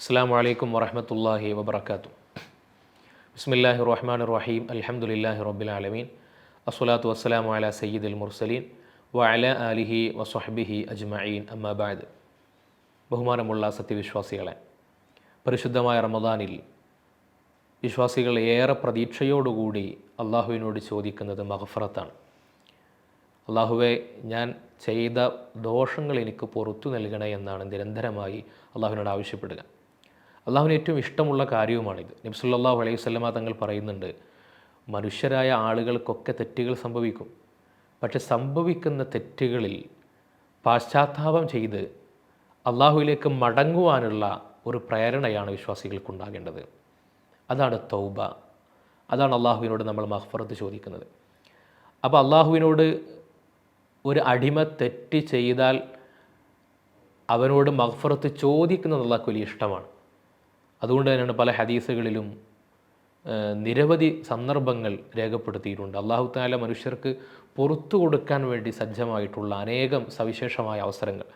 അസ്സാം വലൈക്കും വറഹമത്തല്ലാഹി വബർക്കാത്തു ബിസ്മില്ലാഹി റഹ്മാൻ റഹീം അലഹമുല്ലാഹി റബ്ബിൽ ആലമീൻ. അസ്സലാത്തു വസ്സലാമു അല അൽ മുർസലീൻ വഅല അലിഹി വസ്ഹബിഹി അജ്മഈൻ. അമ്മാബാദ് ബഹുമാനമുള്ള സത്യവിശ്വാസികളെ പരിശുദ്ധമായ റമദാനിൽ വിശ്വാസികൾ ഏറെ പ്രതീക്ഷയോടുകൂടി അള്ളാഹുവിനോട് ചോദിക്കുന്നത് മഹഫറത്താണ് അള്ളാഹുവെ ഞാൻ ചെയ്ത ദോഷങ്ങൾ എനിക്ക് പുറത്തു നൽകണേ എന്നാണ് നിരന്തരമായി അള്ളാഹുവിനോട് ആവശ്യപ്പെടുക. അള്ളാഹുവിന് ഏറ്റവും ഇഷ്ടമുള്ള കാര്യവുമാണിത്. നബ്സുല്ലാഹു അലൈഹി സ്വലമ തങ്ങൾ പറയുന്നുണ്ട് മനുഷ്യരായ ആളുകൾക്കൊക്കെ തെറ്റുകൾ സംഭവിക്കും. പക്ഷെ സംഭവിക്കുന്ന തെറ്റുകളിൽ പാശ്ചാത്താപം ചെയ്ത് അള്ളാഹുവിലേക്ക് മടങ്ങുവാനുള്ള ഒരു പ്രേരണയാണ് വിശ്വാസികൾക്കുണ്ടാകേണ്ടത്. അതാണ് തൗബ. അതാണ് അള്ളാഹുവിനോട് നമ്മൾ മഹ്ഫറത്ത് ചോദിക്കുന്നത്. അപ്പോൾ അള്ളാഹുവിനോട് ഒരു അടിമ തെറ്റ് ചെയ്താൽ അവനോട് മഹ്ഫറത്ത് ചോദിക്കുന്നത് അള്ളാഹ്ക്ക് വലിയ ഇഷ്ടമാണ്. അതുകൊണ്ട് തന്നെയാണ് പല ഹദീസുകളിലും നിരവധി സന്ദർഭങ്ങൾ രേഖപ്പെടുത്തിയിട്ടുണ്ട്. അള്ളാഹു താല മനുഷ്യർക്ക് പുറത്തു കൊടുക്കാൻ വേണ്ടി സജ്ജമായിട്ടുള്ള അനേകം സവിശേഷമായ അവസരങ്ങൾ.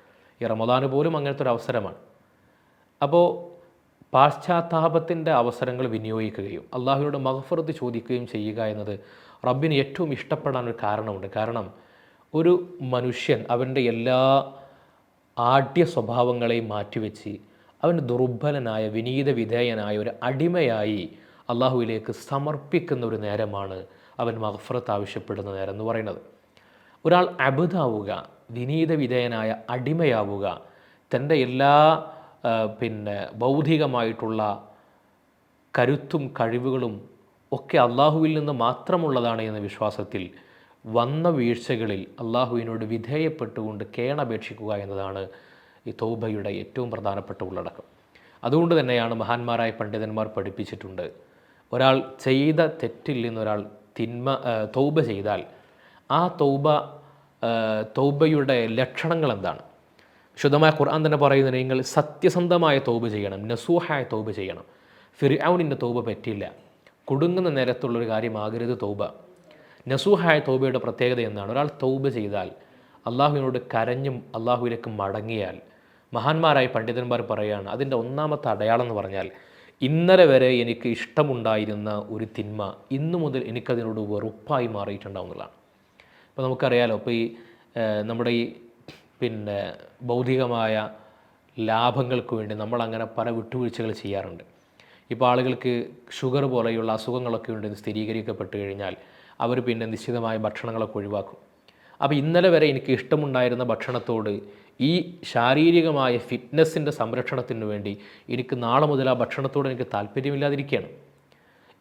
ഈ റമദാന് പോലും അങ്ങനത്തെ ഒരു അവസരമാണ്. അപ്പോൾ പാശ്ചാത്താപത്തിന്റെ അവസരങ്ങൾ വിനിയോഗിക്കുകയും അള്ളാഹുവിനോട് മഹഫറത്ത് ചോദിക്കുകയും ചെയ്യുക എന്നത് റബ്ബിന് ഏറ്റവും ഇഷ്ടപ്പെടാൻ ഒരു കാരണമുണ്ട്. കാരണം ഒരു മനുഷ്യൻ അവന്റെ എല്ലാ ആഢ്യ സ്വഭാവങ്ങളെയും മാറ്റിവെച്ച് അവൻ ദുർബലനായ വിനീത വിധേയനായ ഒരു അടിമയായി അള്ളാഹുവിലേക്ക് സമർപ്പിക്കുന്ന ഒരു നേരമാണ് അവൻ മഹഫറത്ത് ആവശ്യപ്പെടുന്ന നേരം എന്ന് പറയുന്നത്. ഒരാൾ അബുദാവുക വിനീത വിധേയനായ അടിമയാവുക തന്റെ എല്ലാ പിന്നെ ബൗദ്ധികമായിട്ടുള്ള കരുത്തും കഴിവുകളും ഒക്കെ അള്ളാഹുവിൽ നിന്ന് മാത്രമുള്ളതാണ് എന്ന വിശ്വാസത്തിൽ വന്ന വീഴ്ചകളിൽ അള്ളാഹുവിനോട് വിധേയപ്പെട്ടുകൊണ്ട് കേണപേക്ഷിക്കുക എന്നതാണ് ഈ തൗബയുടെ ഏറ്റവും പ്രധാനപ്പെട്ട ഉള്ളടക്കം. അതുകൊണ്ട് തന്നെയാണ് മഹാന്മാരായ പണ്ഡിതന്മാർ പഠിപ്പിച്ചിട്ടുണ്ട് ഒരാൾ ചെയ്ത തെറ്റിൽ നിന്നൊരാൾ തിന്മ തൗബ ചെയ്താൽ ആ തൗബ തൗബയുടെ ലക്ഷണങ്ങൾ എന്താണ്? ശുദ്ധമായ ഖുർആൻ തന്നെ പറയുന്നത് നിങ്ങൾ സത്യസന്ധമായ തൗബ ചെയ്യണം നസൂഹായ തൗബ ചെയ്യണം. ഫിർഔനിന്റെ തൗബ പറ്റില്ല കുടുങ്ങുന്ന നേരത്തുള്ളൊരു കാര്യമാകരുത് തൗബ. നസൂഹായ തൗബയുടെ പ്രത്യേകത എന്താണ്? ഒരാൾ തൗബ ചെയ്താൽ അള്ളാഹുവിനോട് കരഞ്ഞും അള്ളാഹുവിലേക്ക് മടങ്ങിയാൽ മഹാന്മാരായ പണ്ഡിതന്മാർ പറയുകയാണ് അതിന്റെ ഒന്നാമത്തെ അടയാളം എന്ന് പറഞ്ഞാൽ ഇന്നലെ വരെ എനിക്ക് ഇഷ്ടമുണ്ടായിരുന്ന ഒരു തിന്മ ഇന്നു മുതൽ എനിക്കതിനോട് വെറുപ്പായി മാറിയിട്ടുണ്ടാവുന്നതാണ് അപ്പോൾ നമുക്കറിയാലോ ഇപ്പോൾ ഈ നമ്മുടെ ഈ പിന്നെ ഭൗതികമായ ലാഭങ്ങൾക്ക് വേണ്ടി നമ്മൾ അങ്ങനെ പല വിട്ടുവീഴ്ചകൾ ചെയ്യാറുണ്ട്. ഇപ്പോൾ ആളുകൾക്ക് ഷുഗർ പോലെയുള്ള അസുഖങ്ങളൊക്കെ ഉണ്ടെന്ന് സ്ഥിരീകരിക്കപ്പെട്ട് കഴിഞ്ഞാൽ അവർ പിന്നെ നിശ്ചിതമായ ഭക്ഷണങ്ങളൊക്കെ ഒഴിവാക്കും. അപ്പോൾ ഇന്നലെ വരെ എനിക്ക് ഇഷ്ടമുണ്ടായിരുന്ന ഭക്ഷണത്തോട് ഈ ശാരീരികമായ ഫിറ്റ്നസ്സിന്റെ സംരക്ഷണത്തിന് വേണ്ടി എനിക്ക് നാളെ മുതൽ ആ ഭക്ഷണത്തോട് എനിക്ക് താല്പര്യമില്ലാതിരിക്കുകയാണ്.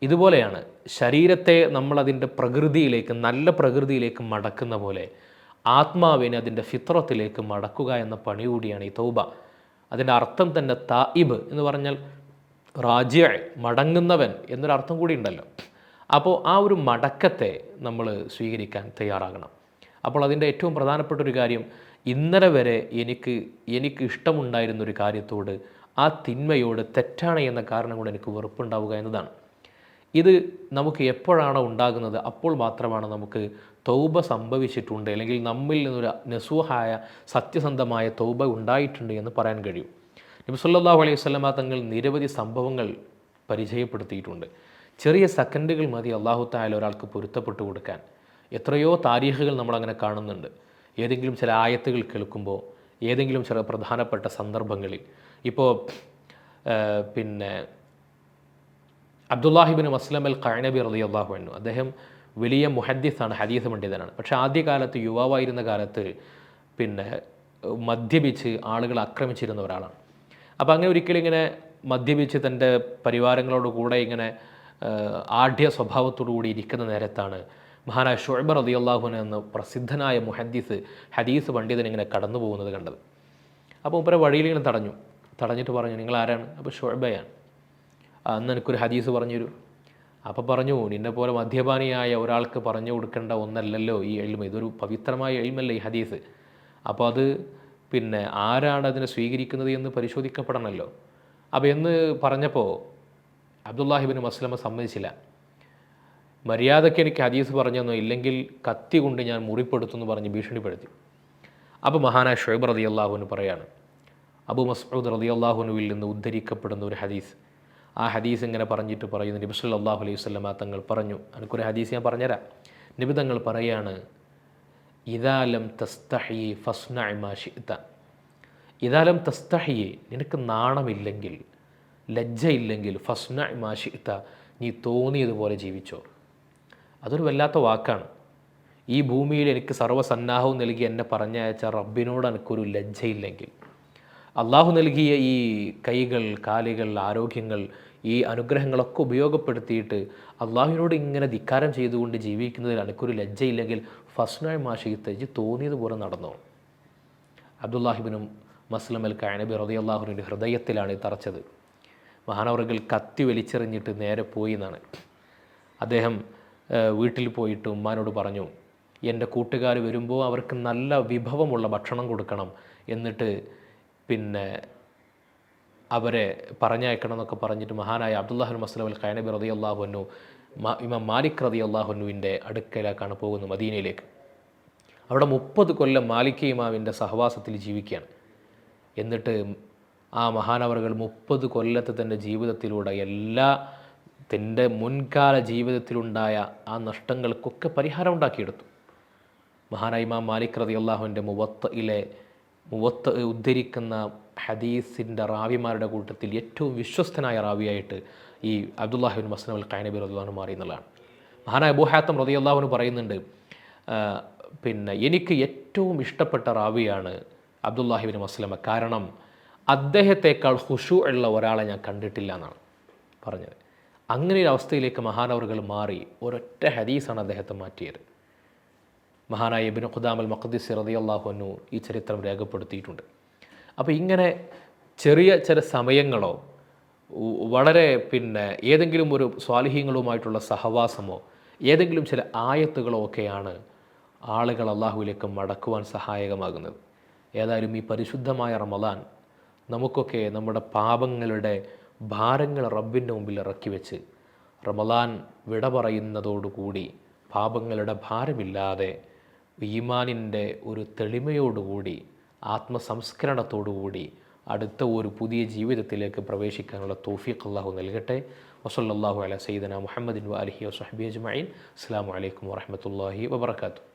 ഇതുപോലെയാണ് ശരീരത്തെ നമ്മൾ അതിന്റെ പ്രകൃതിയിലേക്ക് നല്ല പ്രകൃതിയിലേക്ക് മടക്കുന്ന പോലെ ആത്മാവിനെ അതിന്റെ ഫിത്രത്തിലേക്ക് മടക്കുക എന്ന പണി കൂടിയാണ് ഈ തൗബ. അതിന്റെ അർത്ഥം തന്നെ തായിബ് എന്ന് പറഞ്ഞാൽ റാജ്യ മടങ്ങുന്നവൻ എന്നൊരർത്ഥം കൂടി ഉണ്ടല്ലോ. അപ്പോൾ ആ ഒരു മടക്കത്തെ നമ്മൾ സ്വീകരിക്കാൻ തയ്യാറാകണം. അപ്പോൾ അതിന്റെ ഏറ്റവും പ്രധാനപ്പെട്ട ഒരു കാര്യം ഇന്നലെ വരെ എനിക്ക് എനിക്ക് ഇഷ്ടമുണ്ടായിരുന്ന ഒരു കാര്യത്തോട് ആ തിന്മയോട് തെറ്റാണ് എന്ന കാരണം കൊണ്ട് എനിക്ക് വെറുപ്പുണ്ടാവുക എന്നതാണ്. ഇത് നമുക്ക് എപ്പോഴാണോ ഉണ്ടാകുന്നത് അപ്പോൾ മാത്രമാണ് നമുക്ക് തൗബ സംഭവിച്ചിട്ടുണ്ട് അല്ലെങ്കിൽ നമ്മിൽ നിന്നൊരു നസൂഹായ സത്യസന്ധമായ തൗബ ഉണ്ടായിട്ടുണ്ട് എന്ന് പറയാൻ കഴിയും. സല്ലല്ലാഹു അലൈഹി വസല്ലമ തങ്ങൾ നിരവധി സംഭവങ്ങൾ പരിചയപ്പെടുത്തിയിട്ടുണ്ട്. ചെറിയ സെക്കൻഡുകൾ മതി അള്ളാഹു തആല ഒരാൾക്ക് പൊരുത്തപ്പെട്ടു കൊടുക്കാൻ. എത്രയോ താരീഖുകൾ നമ്മളങ്ങനെ കാണുന്നുണ്ട്. ഏതെങ്കിലും ചില ആയത്തുകൾ കേൾക്കുമ്പോൾ ഏതെങ്കിലും ചില പ്രധാനപ്പെട്ട സന്ദർഭങ്ങളിൽ. ഇപ്പോൾ പിന്നെ അബ്ദുല്ലാഹിബിൻ മസ്ലം അൽ ഖൈനബി റലി അള്ളാഹു അന്നു അദ്ദേഹം വലിയ മുഹദ്ദിസാണ് ഹദീസ് പണ്ഡിതനാണ് പക്ഷേ ആദ്യകാലത്ത് യുവാവായിരുന്ന കാലത്ത് പിന്നെ മദ്യപിച്ച് ആളുകൾ ആക്രമിച്ചിരുന്ന ഒരാളാണ്. അപ്പോൾ അങ്ങനെ ഒരിക്കലും ഇങ്ങനെ മദ്യപിച്ച് തന്റെ പരിവാരങ്ങളോട് കൂടെ ഇങ്ങനെ ആഢ്യ സ്വഭാവത്തോടു കൂടി ഇരിക്കുന്ന നേരത്താണ് മഹാനായ ഷുഅബ് റതി അള്ളാഹുൻ എന്ന പ്രസിദ്ധനായ മുഹദ്ദീസ് ഹദീസ് പണ്ഡിതൻ ഇങ്ങനെ കടന്നു പോകുന്നത് കണ്ടത്. അപ്പോൾ ഉപ്പര വഴിയിൽ ഇങ്ങനെ തടഞ്ഞു. തടഞ്ഞിട്ട് പറഞ്ഞു നിങ്ങൾ ആരാണ് അപ്പോൾ ഷുഅബയാണ്. അന്ന് എനിക്കൊരു ഹദീസ് പറഞ്ഞു തരൂ അപ്പോൾ പറഞ്ഞു നിന്നെ പോലെ മദ്യപാനിയായ ഒരാൾക്ക് പറഞ്ഞു കൊടുക്കേണ്ട ഒന്നല്ലല്ലോ ഈ എൽമ. ഇതൊരു പവിത്രമായ എൽമല്ല ഈ ഹദീസ്. അപ്പോൾ അത് പിന്നെ ആരാണ് അതിനെ സ്വീകരിക്കുന്നത് എന്ന് പരിശോധിക്കപ്പെടണമല്ലോ. അപ്പോൾ എന്ന് പറഞ്ഞപ്പോൾ അബ്ദുല്ലാഹിബിന് മസ്ലമ സമ്മതിച്ചില്ല. മര്യാദയ്ക്ക് എനിക്ക് ഹദീസ് പറഞ്ഞെന്നോ ഇല്ലെങ്കിൽ കത്തി കൊണ്ട് ഞാൻ മുറിപ്പെടുത്തുമെന്ന് പറഞ്ഞ് ഭീഷണിപ്പെടുത്തി. അപ്പോൾ മഹാനായ ഷൊയബ് റതി അള്ളാഹുവിന് പറയാണ് അബു മസ്ഊദ് റതി അള്ളാഹുനുവിൽ നിന്ന് ഉദ്ധരിക്കപ്പെടുന്ന ഒരു ഹദീസ്. ആ ഹദീസ് ഇങ്ങനെ പറഞ്ഞിട്ട് പറയുന്നു നബി അള്ളാഹു അലൈഹി വസല്ലമ തങ്ങൾ പറഞ്ഞു. എനിക്കൊരു ഹദീസ് ഞാൻ പറഞ്ഞുതരാം. നബി തങ്ങൾ പറയാണ് ഇതാലം തസ്തഹി ഫസ്ന മാഷിത്ത ഇതാലം തസ്തഹിയെ നിനക്ക് നാണമില്ലെങ്കിൽ ലജ്ജയില്ലെങ്കിൽ ഫസ്ന മാഷിത്ത നീ തോന്നിയതുപോലെ ജീവിച്ചോ. അതൊരു വല്ലാത്ത വാക്കാണ്. ഈ ഭൂമിയിൽ എനിക്ക് സർവസന്നാഹവും നൽകി എന്നെ പറഞ്ഞയച്ച റബ്ബിനോട് എനിക്കൊരു ലജ്ജയില്ലെങ്കിൽ. അള്ളാഹു നൽകിയ ഈ കൈകൾ കാലുകൾ ആരോഗ്യങ്ങൾ ഈ അനുഗ്രഹങ്ങളൊക്കെ ഉപയോഗപ്പെടുത്തിയിട്ട് അള്ളാഹുവിനോട് ഇങ്ങനെ ധിക്കാരം ചെയ്തുകൊണ്ട് ജീവിക്കുന്നതിൽ എനിക്കൊരു ലജ്ജയില്ലെങ്കിൽ ഫസ്നായ് മാഷിത്ത് ഇജ് തോന്നിയതുപോലെ നടന്നു? അബ്ദുല്ലാഹിബിനും മസ്ലം അൽ കാനബി റതി അള്ളാഹുവിന്റെ ഹൃദയത്തിലാണ് തറച്ചത്. മഹാനവറുകൾ കത്തി വലിച്ചെറിഞ്ഞിട്ട് നേരെ പോയി എന്നാണ്. അദ്ദേഹം വീട്ടിൽ പോയിട്ട് ഉമ്മാനോട് പറഞ്ഞു എന്റെ കൂട്ടുകാർ വരുമ്പോൾ അവർക്ക് നല്ല വിഭവമുള്ള ഭക്ഷണം കൊടുക്കണം എന്നിട്ട് പിന്നെ അവരെ പറഞ്ഞയക്കണം എന്നൊക്കെ പറഞ്ഞിട്ട് മഹാനായ അബ്ദുല്ലാഹുൽ മസ്ലം അൽ ഖൈനബി റതി അള്ളാഹുനു ഇമാം മാലിക് റതി അള്ളാഹുനുവിന്റെ അടുക്കലേക്കാണ് പോകുന്നത് മദീനയിലേക്ക്. അവിടെ മുപ്പത് കൊല്ലം മാലിക് ഇമാവിന്റെ സഹവാസത്തിൽ ജീവിക്കുകയാണ്. എന്നിട്ട് ആ മഹാനവറുകൾ മുപ്പത് കൊല്ലത്തെ തന്റെ ജീവിതത്തിലൂടെ എല്ലാ തന്റെ മുൻകാല ജീവിതത്തിലുണ്ടായ ആ നഷ്ടങ്ങൾക്കൊക്കെ പരിഹാരം ഉണ്ടാക്കിയെടുത്തു. മഹാനായ ഇമാം മാലിക് റതി അള്ളാഹുവിന്റെ മുവത്തയിലെ മുവത്ത് ഉദ്ധരിക്കുന്ന ഹദീസിന്റെ റാവിമാരുടെ കൂട്ടത്തിൽ ഏറ്റവും വിശ്വസ്തനായ റാവിയായിട്ട് ഈ അബ്ദുല്ലാഹിബിൻ മസ്നബുൽ കൈനബി റദിള്ളാഹു മാറി എന്നുള്ളതാണ്. മഹാനായ ബുഹാത്തം റതി അള്ളാഹുവിന് പറയുന്നുണ്ട് പിന്നെ എനിക്ക് ഏറ്റവും ഇഷ്ടപ്പെട്ട റാവിയാണ് അബ്ദുല്ലാഹിബിൻ മസ്ലമ. കാരണം അദ്ദേഹത്തെക്കാൾ ഹുഷു ഉള്ള ഒരാളെ ഞാൻ കണ്ടിട്ടില്ല എന്നാണ് പറഞ്ഞത്. അങ്ങനെ ഒരു അവസ്ഥയിലേക്ക് മഹാനവറുകൾ മാറി ഒരൊറ്റ ഹദീസാണ് അദ്ദേഹത്തെ മാറ്റിയത്. മഹാനായ ഇബിന് ഖുദാമൽ അൽ മഖദിസ് അള്ളാഹുനു ഈ ചരിത്രം രേഖപ്പെടുത്തിയിട്ടുണ്ട്. അപ്പോൾ ഇങ്ങനെ ചെറിയ ചില സമയങ്ങളോ വളരെ പിന്നെ ഏതെങ്കിലും ഒരു സ്വാലിഹ്യങ്ങളുമായിട്ടുള്ള സഹവാസമോ ഏതെങ്കിലും ചില ആയത്തുകളോ ഒക്കെയാണ് ആളുകൾ അള്ളാഹുവിലേക്ക് മടക്കുവാൻ സഹായകമാകുന്നത്. ഏതായാലും ഈ പരിശുദ്ധമായ റമദാൻ നമുക്കൊക്കെ നമ്മുടെ പാപങ്ങളുടെ ഭാരങ്ങൾ റബ്ബിന്റെ മുമ്പിൽ ഇറക്കി വെച്ച് റമദാൻ വിട പറയുന്നതോടുകൂടി പാപങ്ങളുടെ ഭാരമില്ലാതെ ഈമാനിന്റെ ഒരു തെളിമയോടുകൂടി ആത്മസംസ്കരണത്തോടുകൂടി അടുത്ത ഒരു പുതിയ ജീവിതത്തിലേക്ക് പ്രവേശിക്കാനുള്ള തോഫീഖ് അള്ളാഹു നൽകട്ടെ. വസല്ലാഹു അല സയ്യിദന മുഹമ്മദിൻ വാലഹി വസ്ഹബി അജ്മീൻ അസ്സാം വലൈക്കും വാഹമത്തല്ലാഹി വബർക്കാത്തു